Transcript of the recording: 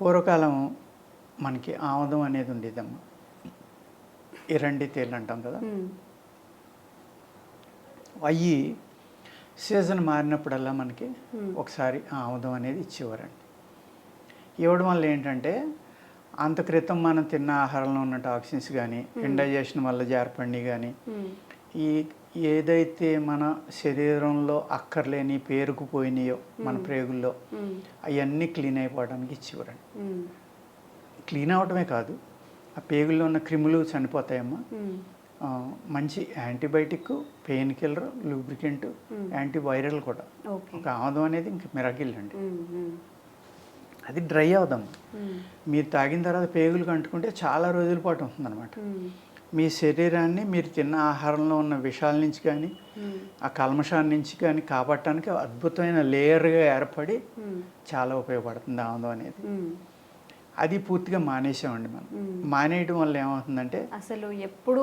పూర్వకాలం మనకి ఆముదం అనేది ఉండేదమ్మా. ఎరండి తేళ్ళు అంటాం కదా. అవి సీజన్ మారినప్పుడల్లా మనకి. ఒకసారి ఆముదం అనేది ఇచ్చేవారండి. ఇవ్వడం వల్ల ఏంటంటే అంత క్రితం మనం తిన్న ఆహారంలో ఉన్న టాక్సిన్స్ కానీ ఇండైజెషన్ వల్ల జారపండి కానీ ఈ ఏదైతే మన శరీరంలో అక్కర్లేని పేరుకుపోయినాయో మన ప్రేగుల్లో అవన్నీ క్లీన్ అయిపోవడానికి ఇచ్చేవారండి క్లీన్ అవటమే కాదు ఆ పేగుల్లో ఉన్న క్రిములు చనిపోతాయమ్మా. మంచి antibiotic painkiller lubricant. Antiviral కూడా. ఒక ఆముదం అనేది ఇంక మిరగిల్ అండి. అది డ్రై అవుదాం మీరు తాగిన తర్వాత పేగులు కంటుకుంటే చాలా రోజుల పాటు ఉంటుందన్నమాట. మీ శరీరాన్ని మీరు తిన్న ఆహారంలో ఉన్న విషాల నుంచి కానీ ఉమ్, ఆ కల్మషాన్ని నుంచి కానీ కాపాడటానికి అద్భుతమైన లేయర్గా ఏర్పడి ఉమ్, చాలా ఉపయోగపడుతుంది ఆముదం అనేది ఉమ్. అది పూర్తిగా మానేసామండి మనం. మానేయడం వల్ల ఏమవుతుందంటే అసలు ఎప్పుడు